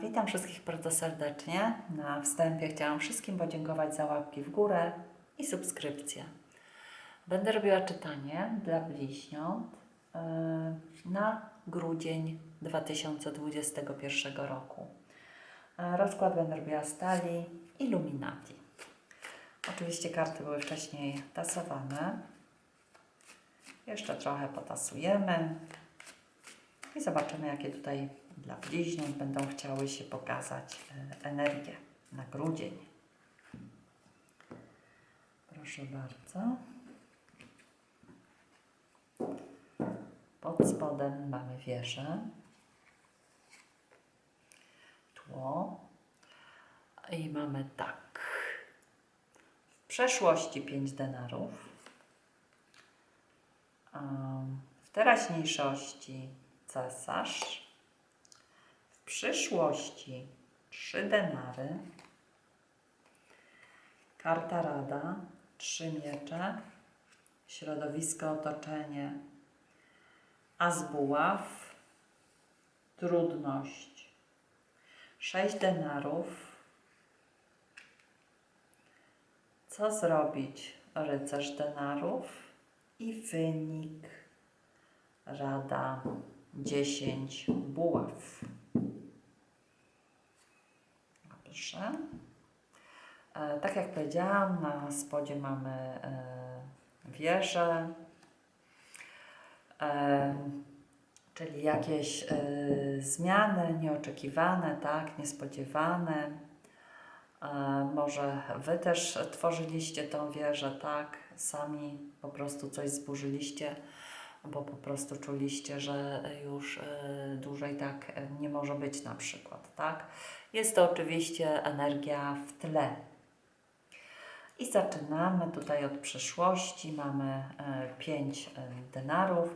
Witam wszystkich bardzo serdecznie. Na wstępie chciałam wszystkim podziękować za łapki w górę i subskrypcję. Będę robiła czytanie dla bliźniąt yy, na grudzień 2021 roku. E, Rozkład będę robiła stali Illuminati. Oczywiście karty były wcześniej tasowane. Jeszcze trochę potasujemy i zobaczymy, jakie tutaj dla bliźniąt będą chciały się pokazać e, energie na grudzień. Proszę bardzo. Pod spodem mamy wieżę, tło i mamy tak. W przeszłości 5 denarów, w teraźniejszości cesarz, przyszłości. 3 denary, karta rada, 3 miecze, środowisko, otoczenie, as buław, trudność, 6 denarów, co zrobić, rycerz denarów. I wynik, rada, 10 buław. E, tak jak powiedziałam, na spodzie mamy e, wieżę, e, czyli jakieś zmiany nieoczekiwane, tak, niespodziewane. Może Wy też tworzyliście tą wieżę, tak, sami po prostu coś zburzyliście, bo po prostu czuliście, że już dłużej tak nie może być na przykład, tak. Jest to oczywiście energia w tle. I zaczynamy tutaj od przyszłości. Mamy e, 5 denarów.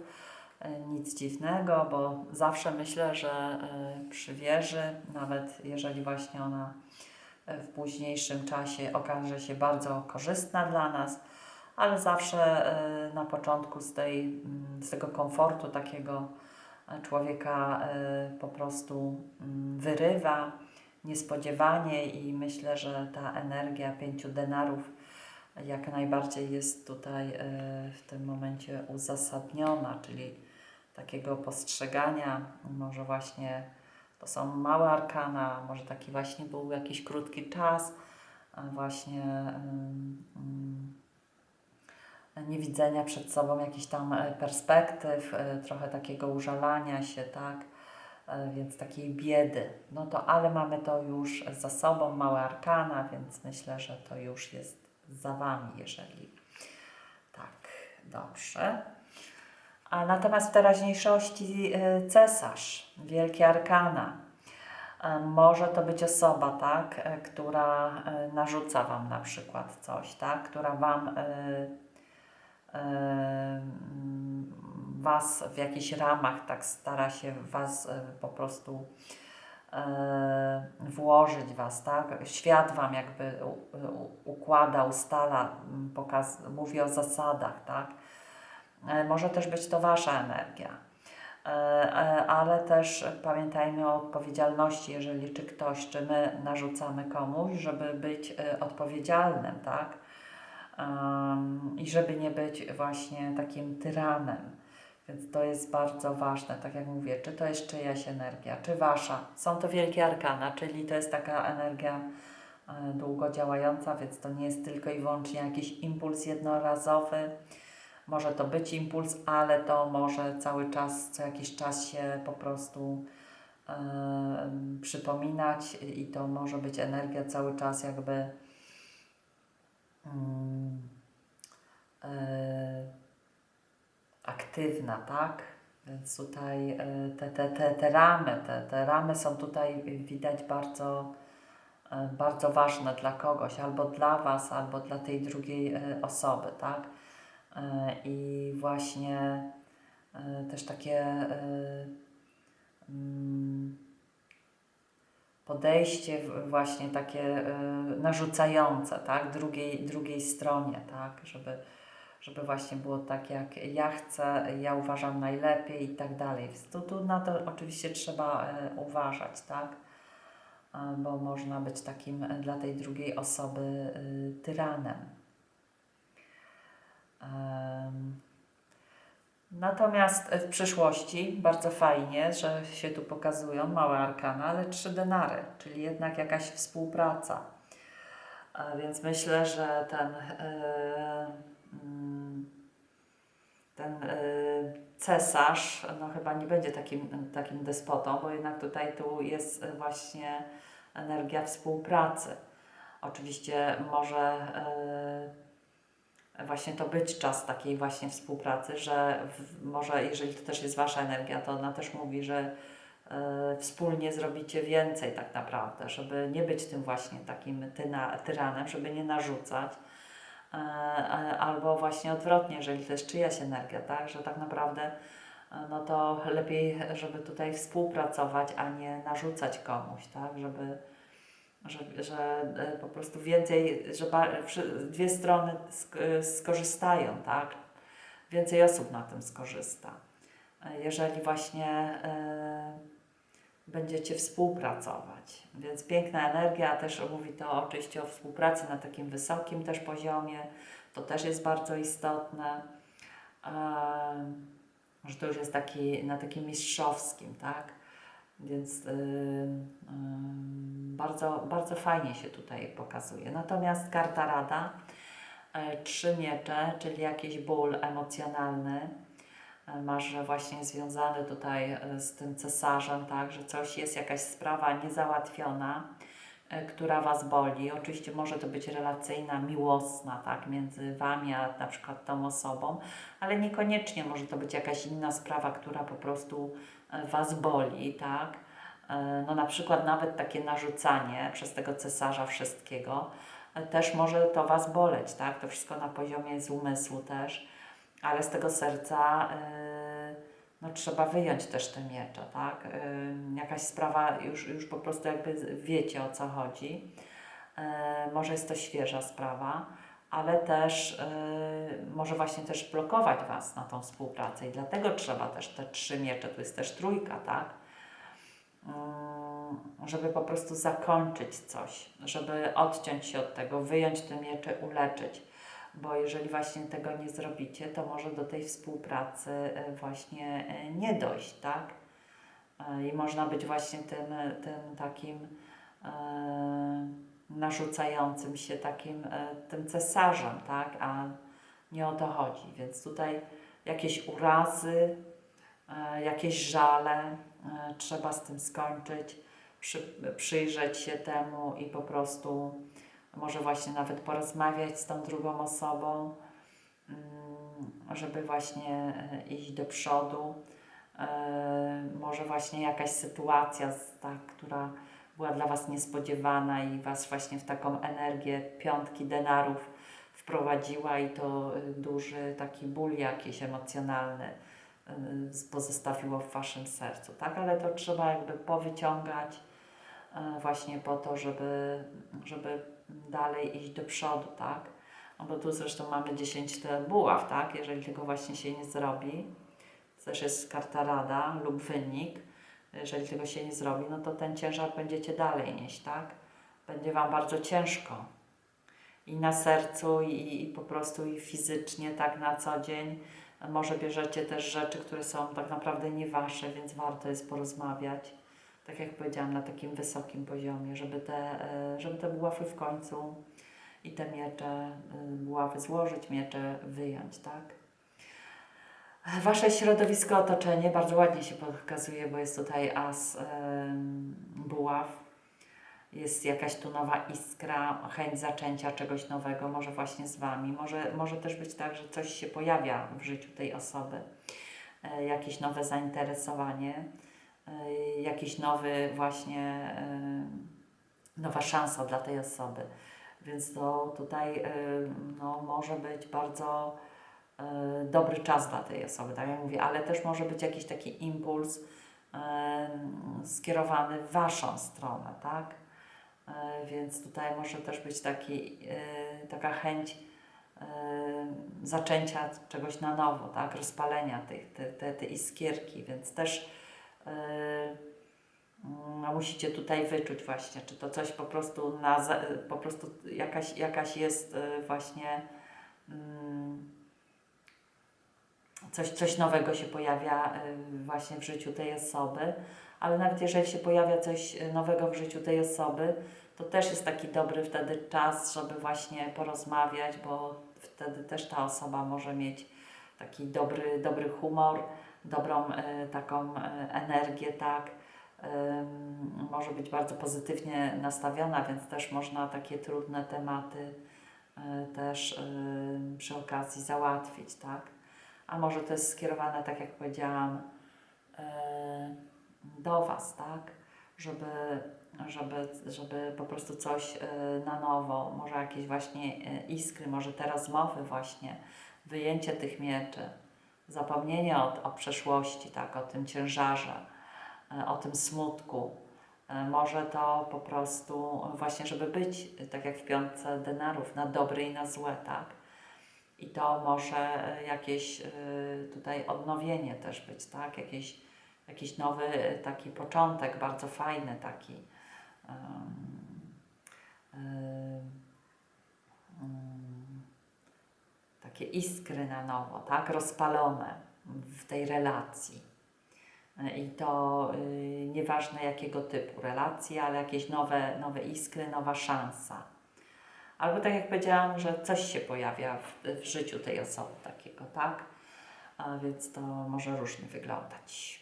E, Nic dziwnego, bo zawsze myślę, że e, przy wieży, nawet jeżeli właśnie ona e, w późniejszym czasie okaże się bardzo korzystna dla nas, ale zawsze e, na początku z, tej, mm, z tego komfortu takiego e, człowieka e, po prostu mm, wyrywa niespodziewanie i myślę, że ta energia pięciu denarów jak najbardziej jest tutaj e, w tym momencie uzasadniona, czyli takiego postrzegania, może właśnie to są małe arkana, może taki właśnie był jakiś krótki czas, właśnie niewidzenia przed sobą jakichś tam e, perspektyw, e, trochę takiego użalania się, tak, więc takiej biedy. No to, ale mamy to już za sobą, małe arkana, więc myślę, że to już jest za Wami, jeżeli tak, dobrze. A natomiast w teraźniejszości e, cesarz, wielkie arkana. E, Może to być osoba, tak, e, która e, narzuca Wam na przykład coś, tak, która Wam e, e, Was w jakichś ramach tak stara się Was e, po prostu e, włożyć Was, tak? Świat Wam jakby układa, ustala, pokaz, mówi o zasadach, tak? E, Może też być to Wasza energia. Ale też pamiętajmy o odpowiedzialności, jeżeli czy ktoś, czy my narzucamy komuś, żeby być odpowiedzialnym, tak? I żeby nie być właśnie takim tyranem. Więc to jest bardzo ważne, tak jak mówię, czy to jest czyjaś energia, czy wasza. Są to wielkie arkana, czyli to jest taka energia e, długo działająca, więc to nie jest tylko i wyłącznie jakiś impuls jednorazowy. Może to być impuls, ale to może cały czas, co jakiś czas się po prostu e, przypominać i to może być energia cały czas jakby e, aktywna, tak? Więc tutaj e, te, te, te, te ramy, te, te ramy są tutaj widać bardzo, e, bardzo ważne dla kogoś, albo dla Was, albo dla tej drugiej e, osoby, tak? I właśnie też takie mm, podejście właśnie takie narzucające, tak? Drugiej, drugiej stronie, tak? Żeby, żeby właśnie było tak, jak ja chcę, ja uważam najlepiej i tak dalej. Tu, tu na to oczywiście trzeba e, uważać, tak? e, bo można być takim e, dla tej drugiej osoby tyranem. Em, Natomiast w przyszłości bardzo fajnie, że się tu pokazują małe arkana, ale trzy denary, czyli jednak jakaś współpraca. Więc myślę, że ten, ten e, cesarz no chyba nie będzie takim, takim despotą, bo jednak tutaj tu jest właśnie energia współpracy. Oczywiście może e, właśnie to być czas takiej właśnie współpracy, że w, może jeżeli to też jest Wasza energia, to ona też mówi, że wspólnie zrobicie więcej tak naprawdę, żeby nie być tym właśnie takim tyranem, żeby nie narzucać, albo właśnie odwrotnie, jeżeli to jest czyjaś energia, tak, że tak naprawdę e, no to lepiej, żeby tutaj współpracować, a nie narzucać komuś, tak, żeby że, że e, po prostu więcej, że dwie strony sk- e, skorzystają, tak? Więcej osób na tym skorzysta. E, Jeżeli właśnie e, będziecie współpracować. Więc piękna energia, też mówi to oczywiście o współpracy na takim wysokim też poziomie. To też jest bardzo istotne. E, że to już jest taki, na takim mistrzowskim, tak? Więc y, y, bardzo, bardzo fajnie się tutaj pokazuje. Natomiast karta Rada, y, trzy miecze, czyli jakiś ból emocjonalny, masz właśnie związany tutaj y, z tym cesarzem, tak, że coś jest, jakaś sprawa niezałatwiona, y, która Was boli. Oczywiście może to być relacyjna, miłosna, tak, między Wami a na przykład tą osobą, ale niekoniecznie może to być jakaś inna sprawa, która po prostu e, Was boli, tak? E, No na przykład nawet takie narzucanie przez tego cesarza wszystkiego e, też może to Was boleć, tak? To wszystko na poziomie z umysłu też, ale z tego serca e, no trzeba wyjąć też te miecze, tak? E, Jakaś sprawa, już, już po prostu jakby wiecie o co chodzi. E, Może jest to świeża sprawa, ale też y, może właśnie też blokować Was na tą współpracę i dlatego trzeba też te trzy miecze, tu jest też trójka, tak? Mm, żeby po prostu zakończyć coś, żeby odciąć się od tego, wyjąć te miecze, uleczyć, bo jeżeli właśnie tego nie zrobicie, to może do tej współpracy y, właśnie y, nie dojść, tak? Y, I można być właśnie tym, tym takim narzucającym się takim e, tym cesarzem, tak? A nie o to chodzi. Więc tutaj jakieś urazy, e, jakieś żale, e, trzeba z tym skończyć, przy, przyjrzeć się temu i po prostu może właśnie nawet porozmawiać z tą drugą osobą, mm, żeby właśnie e, iść do przodu. E, Może właśnie jakaś sytuacja, tak, która była dla Was niespodziewana i Was właśnie w taką energię piątki denarów wprowadziła i to y, duży taki ból jakiś emocjonalny pozostawiło w Waszym sercu, tak? Ale to trzeba jakby powyciągać właśnie po to, żeby, żeby dalej iść do przodu, tak? No bo tu zresztą mamy 10 te buław, tak? Jeżeli tego właśnie się nie zrobi, też jest karta rada lub wynik, jeżeli tego się nie zrobi, no to ten ciężar będziecie dalej nieść, tak? Będzie Wam bardzo ciężko. I na sercu, i, i po prostu i fizycznie, tak na co dzień. Może bierzecie też rzeczy, które są tak naprawdę nie Wasze, więc warto jest porozmawiać. Tak jak powiedziałam, na takim wysokim poziomie, żeby te, e, żeby te buławy w końcu i te miecze, y, buławy złożyć, miecze wyjąć, tak? Wasze środowisko, otoczenie bardzo ładnie się pokazuje, bo jest tutaj as em, buław. Jest jakaś tu nowa iskra, chęć zaczęcia czegoś nowego, może właśnie z Wami. Może, może też być tak, że coś się pojawia w życiu tej osoby. E, jakieś nowe zainteresowanie, e, jakiś nowy właśnie, e, nowa szansa dla tej osoby. Więc to tutaj e, no, może być bardzo dobry czas dla tej osoby, tak jak mówię, ale też może być jakiś taki impuls skierowany w Waszą stronę, tak? Więc tutaj może też być taki, taka chęć zaczęcia czegoś na nowo, tak? Rozpalenia tych, te, te, te iskierki, więc też musicie tutaj wyczuć właśnie, czy to coś po prostu, na, po prostu jakaś, jakaś jest y, właśnie mm, coś, coś nowego się pojawia y, właśnie w życiu tej osoby, ale nawet jeżeli się pojawia coś nowego w życiu tej osoby, to też jest taki dobry wtedy czas, żeby właśnie porozmawiać, bo wtedy też ta osoba może mieć taki dobry, dobry humor, dobrą y, taką y, energię, tak. Może być bardzo pozytywnie nastawiona, więc też można takie trudne tematy y, też przy okazji załatwić, tak. A może to jest skierowane, tak jak powiedziałam, do Was, tak, żeby, żeby, żeby po prostu coś na nowo, może jakieś właśnie iskry, może te rozmowy właśnie, wyjęcie tych mieczy, zapomnienie o, o przeszłości, tak, o tym ciężarze, y, o tym smutku. Y, Może to po prostu właśnie, żeby być, y, tak jak w piątce denarów, na dobre i na złe, tak? I to może jakieś tutaj odnowienie też być, tak? Jakieś, jakiś nowy taki początek, bardzo fajny taki. ym, ym, takie iskry na nowo, tak? Rozpalone w tej relacji. I to y, nieważne jakiego typu relacji, ale jakieś nowe, nowe iskry, nowa szansa. Albo tak jak powiedziałam, że coś się pojawia w, w życiu tej osoby takiego, tak? A więc to może różnie wyglądać.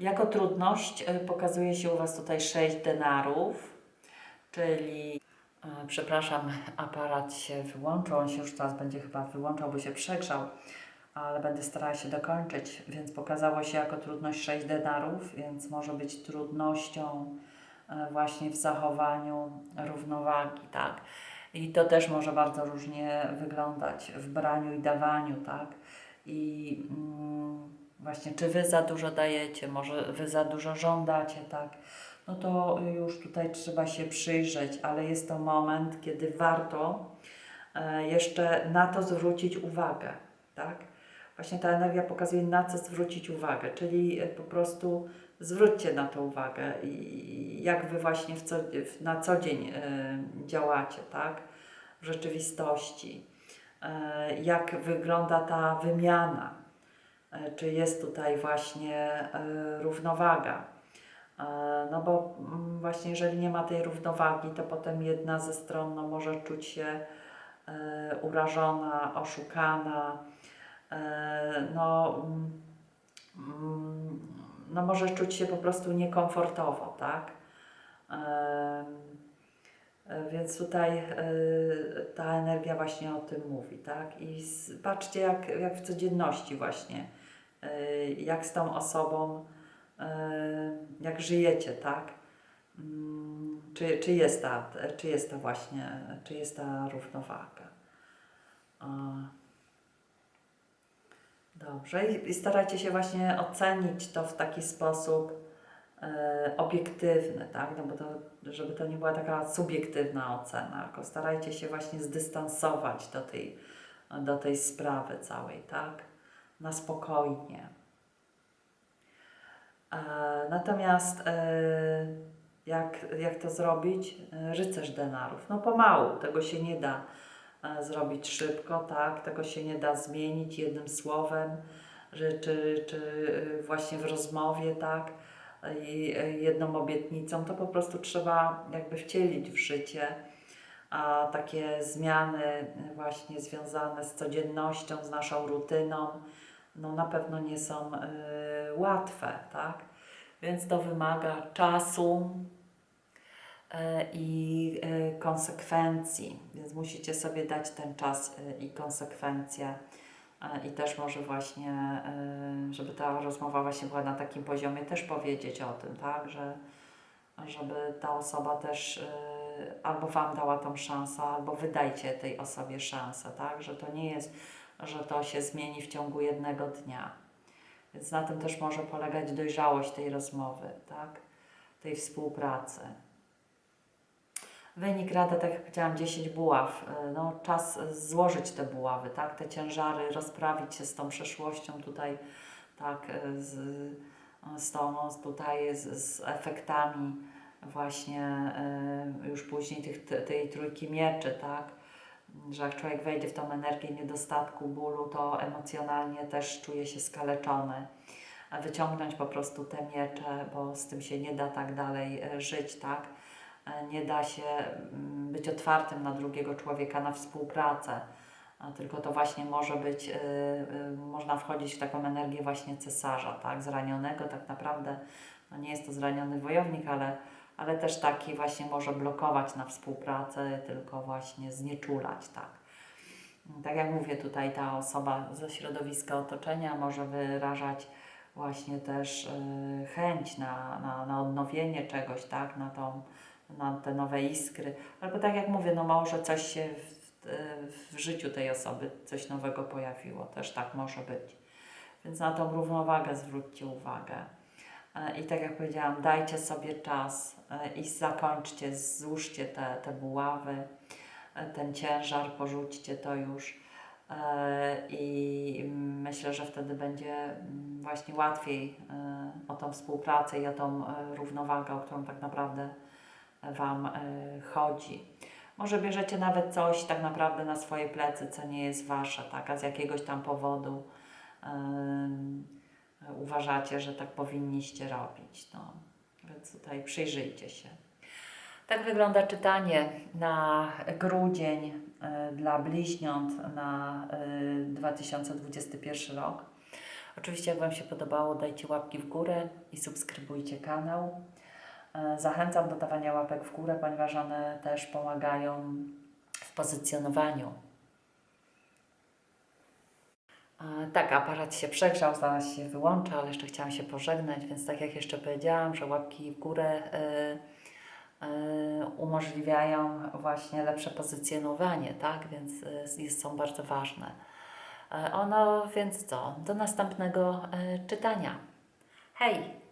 Jako trudność y, pokazuje się u Was tutaj 6 denarów, czyli przepraszam, aparat się wyłączył, on się już teraz będzie chyba wyłączał, bo się przegrzał, ale będę starała się dokończyć, więc pokazało się jako trudność 6 denarów, więc może być trudnością e, właśnie w zachowaniu równowagi, tak. I to też może bardzo różnie wyglądać w braniu i dawaniu, tak. I mm, właśnie, czy Wy za dużo dajecie, może Wy za dużo żądacie, tak. No to już tutaj trzeba się przyjrzeć, ale jest to moment, kiedy warto e, jeszcze na to zwrócić uwagę, tak. Właśnie ta energia pokazuje, na co zwrócić uwagę, czyli e, po prostu zwróćcie na to uwagę i jak Wy właśnie co, na co dzień e, działacie, tak, w rzeczywistości, jak wygląda ta wymiana, czy jest tutaj właśnie równowaga. E, No bo mm, właśnie jeżeli nie ma tej równowagi, to potem jedna ze stron no, może czuć się e, urażona, oszukana, e, no, mm, no może czuć się po prostu niekomfortowo, tak? Więc tutaj ta energia właśnie o tym mówi, tak? I patrzcie, jak, jak w codzienności właśnie, jak z tą osobą, jak żyjecie, tak? Mm, Czy, czy, jest ta, czy jest ta właśnie, czy jest ta równowaga? Dobrze, i, i starajcie się właśnie ocenić to w taki sposób e, obiektywny, tak? No bo to, żeby to nie była taka subiektywna ocena, tylko starajcie się właśnie zdystansować do tej, do tej sprawy całej, tak? Na spokojnie. E, natomiast e, jak, jak to zrobić? E, Rycerz denarów. No pomału, tego się nie da zrobić szybko, tak? Tego się nie da zmienić jednym słowem, czy, czy e, właśnie w rozmowie, tak? I jedną obietnicą, to po prostu trzeba jakby wcielić w życie. A takie zmiany właśnie związane z codziennością, z naszą rutyną, no na pewno nie są e, łatwe, tak? Więc to wymaga czasu, e, i e, konsekwencji, więc musicie sobie dać ten czas i konsekwencje. I też może właśnie, żeby ta rozmowa właśnie była na takim poziomie, też powiedzieć o tym, tak, że żeby ta osoba też albo Wam dała tą szansę, albo wydajcie tej osobie szansę, tak, że to nie jest, że to się zmieni w ciągu jednego dnia. Więc na tym też może polegać dojrzałość tej rozmowy, tak, tej współpracy. Wynik rada, tak jak powiedziałam, 10 buław. No, czas złożyć te buławy, tak? Te ciężary, rozprawić się z tą przeszłością tutaj, tak? Z, z tą tutaj z, z efektami właśnie y, już później tych, te- tej trójki mieczy, tak? Że jak człowiek wejdzie w tą energię niedostatku, bólu, to emocjonalnie też czuje się skaleczony. A wyciągnąć po prostu te miecze, bo z tym się nie da tak dalej e, żyć, tak? E, Nie da się mm, być otwartym na drugiego człowieka, na współpracę. A tylko to właśnie może być, y, y, można wchodzić w taką energię właśnie cesarza, tak, zranionego, tak naprawdę, no nie jest to zraniony wojownik, ale, ale też taki właśnie może blokować na współpracę, tylko właśnie znieczulać, tak. Tak jak mówię, tutaj ta osoba ze środowiska otoczenia może wyrażać właśnie też y, chęć na, na, na odnowienie czegoś, tak, na, tą, na te nowe iskry. Albo tak jak mówię, no może coś się w, y, w życiu tej osoby, coś nowego pojawiło, też tak może być. Więc na tą równowagę zwróćcie uwagę. E, I tak jak powiedziałam, dajcie sobie czas e, i zakończcie, złóżcie te, te buławy, e, ten ciężar, porzućcie to już. I myślę, że wtedy będzie mm, właśnie łatwiej o tą współpracę i o tą równowagę, o którą tak naprawdę Wam chodzi. Może bierzecie nawet coś tak naprawdę na swoje plecy, co nie jest Wasze, tak, a z jakiegoś tam powodu uważacie, że tak powinniście robić. No. Więc tutaj przyjrzyjcie się. Tak wygląda czytanie na grudzień e, dla bliźniąt na e, 2021 rok. Oczywiście, jak Wam się podobało, dajcie łapki w górę i subskrybujcie kanał. E, Zachęcam do dawania łapek w górę, ponieważ one też pomagają w pozycjonowaniu. Tak, aparat się przegrzał, zaraz się wyłącza, ale jeszcze chciałam się pożegnać, więc tak jak jeszcze powiedziałam, że łapki w górę e, e, umożliwiają właśnie lepsze pozycjonowanie, tak? Więc jest, są bardzo ważne. E, Ono, więc co? Do następnego e, czytania. Hej!